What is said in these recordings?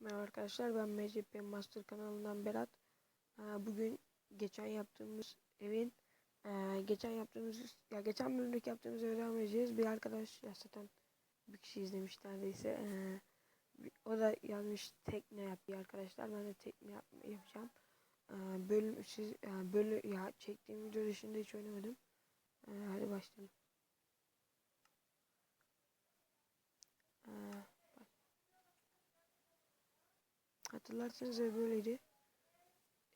Merhaba arkadaşlar ben MCP Master kanalından Berat. Ee, Bugün geçen yaptığımız evin ee, geçen yaptığımız ya geçen bölümdeki yaptığımız eve devam edeceğiz. Bir arkadaş ya zaten bir kişi izlemiş neredeyse. Ee, O da yazmış tekne yap diye arkadaşlar. Ben de tekne yap, yapacağım. Ee, Bölüm siz yani bölü ya çektiğim video dışında hiç oynamadım. Hadi başlayalım. Hatırlarsanız ev böyleydi.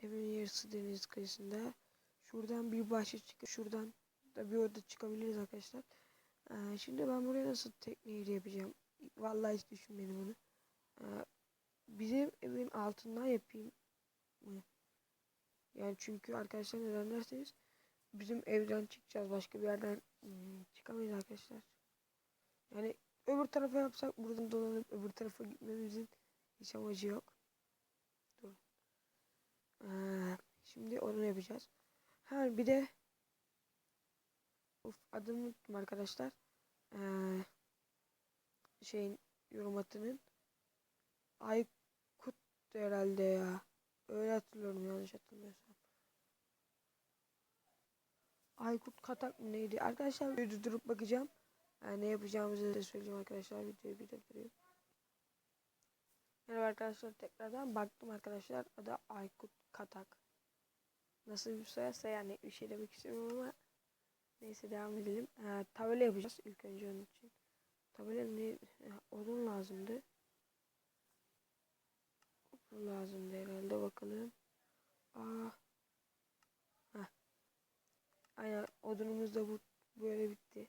Evin yarısı deniz kıyısında. Şuradan bir bahçe çıkıp şuradan da bir oda çıkabiliriz arkadaşlar. Ee, şimdi ben buraya nasıl tekneyi yapacağım? Vallahi hiç düşünmedim onu. Ee, bizim evin altından yapayım mı? Yani çünkü arkadaşlar neden derseniz bizim evden çıkacağız. Başka bir yerden hmm, çıkamayız arkadaşlar. Yani öbür tarafa yapsak buradan dolanıp öbür tarafa gitmemizin hiç amacı yok. Ee, şimdi onu yapacağız. Ha bir de of, adını unuttum arkadaşlar. Ee, şeyin yorum atının Aykut herhalde ya. Öyle hatırlıyorum yanlış hatırlamıyorsam. Aykut Katak mı neydi? Arkadaşlar videoyu durup bakacağım. Ee, ne yapacağımızı da söyleyeceğim arkadaşlar. Videoyu bir durdurayım. Merhaba arkadaşlar tekrardan baktım arkadaşlar adı Aykut Katak. Nasıl bir soyadsa yani bir şey demek istemiyorum ama neyse devam edelim. Ee, tabela yapacağız ilk önce onun için. Tabela ne? Odun lazımdı. Odun lazımdı herhalde bakalım. Aa. Heh. Aynen odunumuz da bu böyle bitti.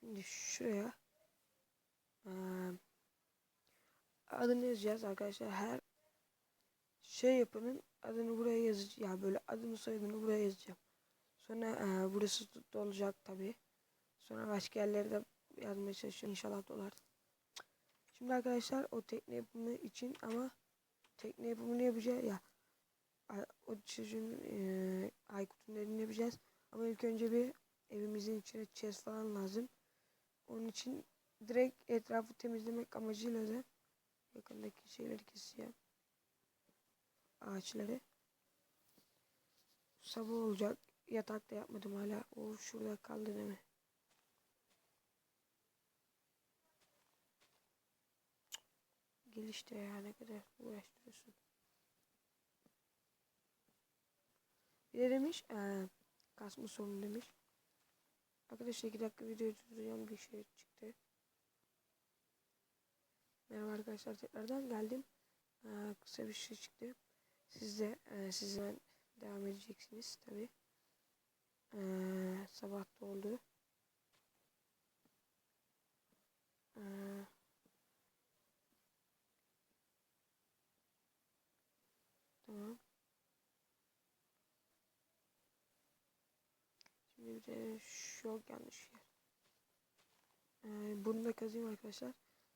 Şimdi şuraya ee, adını yazacağız arkadaşlar. Her şey yapanın adını buraya yazacağım. Ya böyle adını soyadını buraya yazacağım. Sonra e, burası dolacak tabi. Sonra başka yerlere de yazmaya çalışıyorum. İnşallah dolar. Şimdi arkadaşlar o tekne yapımı için ama tekne yapımını yapacağız ya. O çocuğun e, Aykut'un dediğini yapacağız. Ama ilk önce bir evimizin içine chest falan lazım. Onun için direkt etrafı temizlemek amacıyla da yakındaki şeyleri keseceğim. Ağaçları. Sabah olacak. Yatak da yapmadım hala. O şurada kaldı değil mi? Gel işte ya ne kadar uğraştırıyorsun. Bir de demiş eee kasma sorunu demiş. Arkadaşlar 2 dakika videoyu durduracağım bir şey çıktı. Merhaba arkadaşlar tekrardan geldim. Ee, kısa bir şey çıktı. Siz de e, sizden devam edeceksiniz tabi. Ee, sabah da oldu. Ee, tamam. Şimdi bir de şu yanlış yer. Ee, bunu da kazıyım arkadaşlar.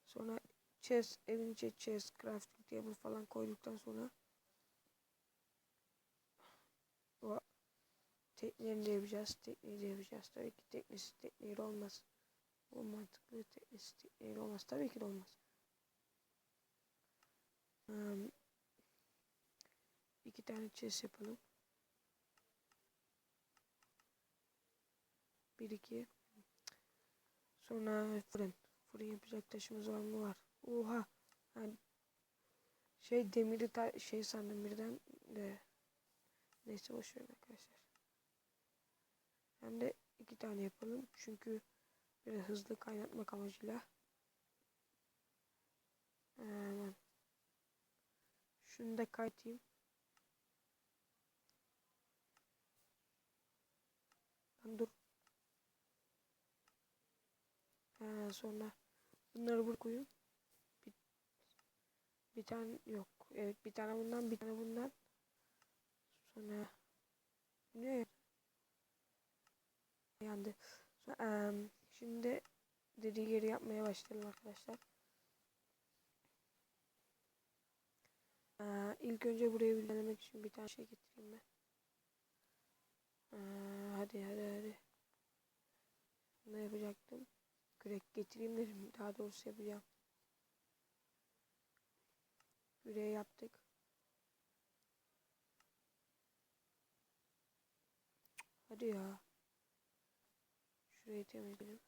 Sonra chest, evin içine chest, crafting table falan koyduktan sonra o tekneyi de yapacağız. Tekneyi yapacağız. Tabii ki teknesi tekneyi olmaz. O mantıklı teknesi tekneyi olmaz. Tabii ki de olmaz. Um, iki tane chest yapalım. Bir iki. Sonra fırın. Fırın yapacak taşımız var mı? Var. Oha. Yani şey demiri şey sandım birden de. Neyse boş verin arkadaşlar. Hem de iki tane yapalım. Çünkü biraz hızlı kaynatmak amacıyla. Hemen. Şunu da. Lan dur. Ee, sonra bunları buraya koyayım. Bir, bir tane yok. Evet bir tane bundan bir tane bundan. Sonra ne yandı. Şimdi dediği yeri yapmaya başlayalım arkadaşlar. Ee, ilk önce burayı bir denemek için bir tane şey getireyim ben. Hadi hadi hadi. Ne yapacaktım? Kürek getireyim dedim. Daha doğrusu yapacağım. Şuraya yaptık. Hadi ya. Şurayı temizleyelim.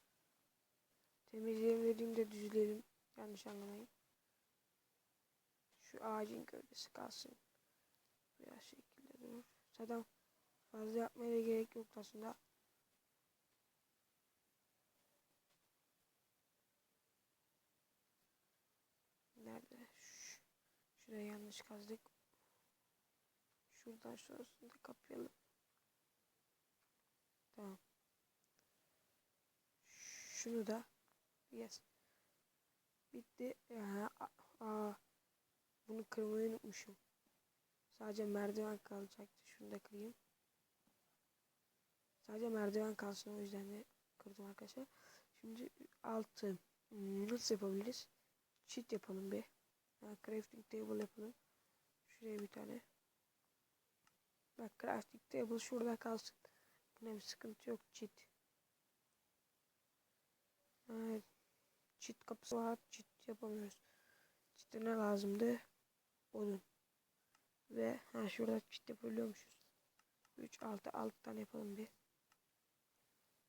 Temizleyelim dediğimde düzleyelim. Yanlış anlamayın. Şu ağacın gövdesi kalsın. Biraz şekilde durur. Zaten fazla yapmaya da gerek yok aslında. Nerede? Ş Şuraya yanlış kazdık. Şuradan şurasını da kapayalım. Tamam. Şunu da yes. Bitti. Ya, aa, bunu kırmayı unutmuşum. Sadece merdiven kalacaktı. Şunu da kırayım. Sadece merdiven kalsın o yüzden de kırdım arkadaşlar. Şimdi altı hmm, nasıl yapabiliriz? Cheat yapalım bir. Yani crafting table yapalım. Şuraya bir tane. Bak crafting table şurada kalsın. Buna bir sıkıntı yok. Cheat. Cheat kapısı var. Cheat yapamıyoruz. Cheat'e ne lazımdı? Odun. Ve ha şurada cheat yapabiliyormuşuz. 3 6 6 tane yapalım bir.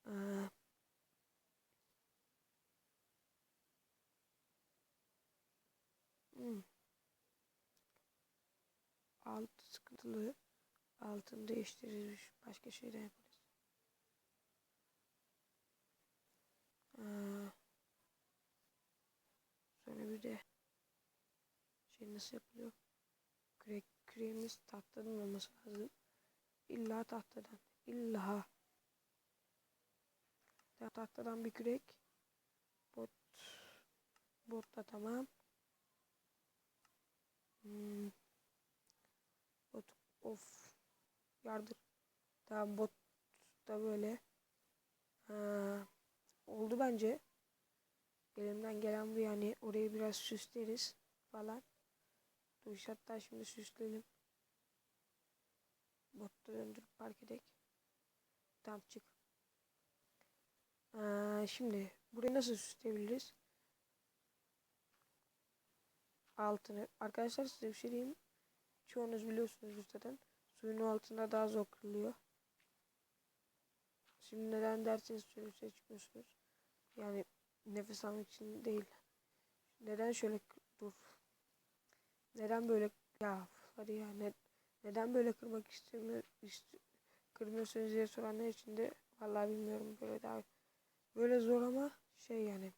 Ee, hmm. Alt sıkıntılı. Altını değiştiririz. Başka şeyden yaparız. Sonra bir de şey nasıl yapılıyor? Kürek, küreğimiz tahtadan olması lazım. İlla tahtadan. İlla. Tahtadan bir kürek. Bot. Bot da tamam. Hmm. Bot of. Yardır. Tamam bot da böyle. Ha, oldu bence. Elimden gelen bu yani. Orayı biraz süsleriz falan. Dur hatta şimdi süsleyelim. Botta döndürüp park edek. Tamam çık. Ee, şimdi burayı nasıl süsleyebiliriz? Altını. Arkadaşlar size bir şey diyeyim. Çoğunuz biliyorsunuz zaten. Suyun altında daha zor kırılıyor. Şimdi neden derseniz şöyle seçmiyorsunuz. Yani nefes almak için değil. Neden şöyle dur. Neden böyle ya hadi ya ne, neden böyle kırmak istemiyor ist, kırmıyorsunuz diye soranlar için de vallahi bilmiyorum böyle daha böyle zor ama şey yani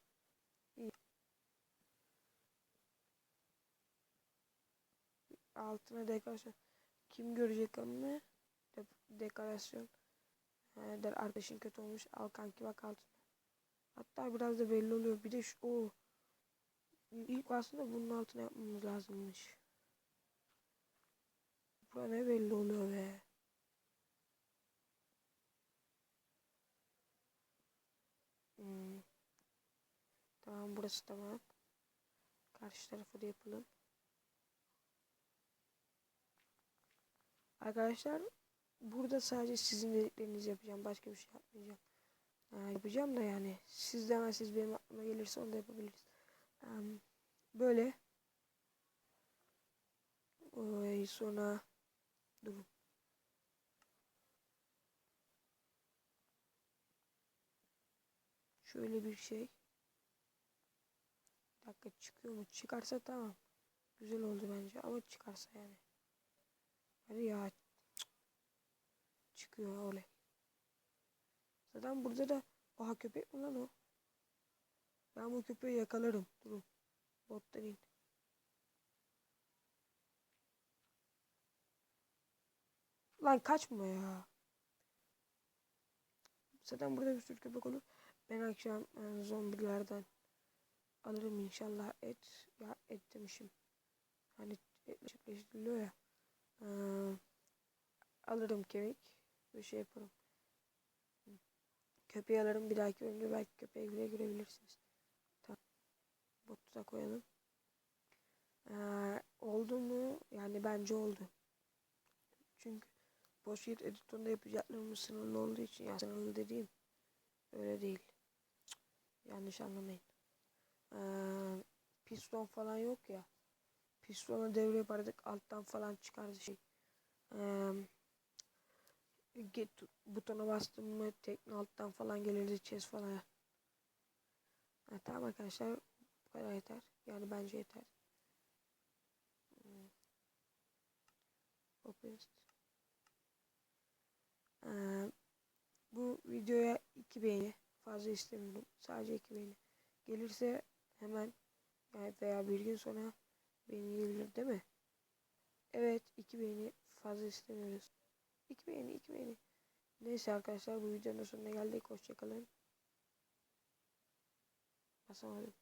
altına dekorasyon kim görecek ama De dekorasyon der arkadaşın kötü olmuş al kanki bak altına hatta biraz da belli oluyor bir de şu o İlk aslında bunun altına yapmamız lazımmış. Bura ne belli oluyor be. Hmm. Tamam burası tamam. Karşı tarafı da yapalım. Arkadaşlar burada sadece sizin dediklerinizi yapacağım. Başka bir şey yapmayacağım. Ha, yapacağım da yani. Siz demezseniz benim aklıma gelirse onu da yapabiliriz. Um, böyle. Oy, sonra durun. Şöyle bir şey. Bir dakika çıkıyor mu? Çıkarsa tamam. Güzel oldu bence ama çıkarsa yani. Hadi ya. Çıkıyor olay. Zaten burada da Aha köpek mi lan o? Ben bu köpeği yakalarım. Durun. Bottan in. Lan kaçma ya. Zaten burada bir sürü köpek olur. Ben akşam yani e, zombilerden alırım inşallah et. Ya et demişim. Hani etle çiftleştiriliyor ya. Ee, alırım kemik ve şey yaparım. Köpeği alırım bir dahaki önce belki köpeği bile görebilirsiniz. Tamam. Botu da koyalım. Ee, oldu mu? Yani bence oldu. Çünkü boş yer editonda yapacaklarımız sınırlı olduğu için yani sınırlı dediğim öyle değil. Yanlış anlamayın. Ee, piston falan yok ya. pistonu devre yapardık alttan falan çıkardı şey. Eee get butona bastım mı tekne alttan falan gelirdi chest falan. Ha, tamam arkadaşlar bu kadar yeter. Yani bence yeter. Hmm. Bu videoya iki beğeni fazla istemiyorum. Sadece iki beğeni. Gelirse hemen yani veya bir gün sonra beğeni gelir değil mi? Evet iki beğeni fazla istemiyoruz. İki beğeni iki beğeni. Neyse arkadaşlar bu videonun sonuna geldik. Hoşçakalın. Basamadım.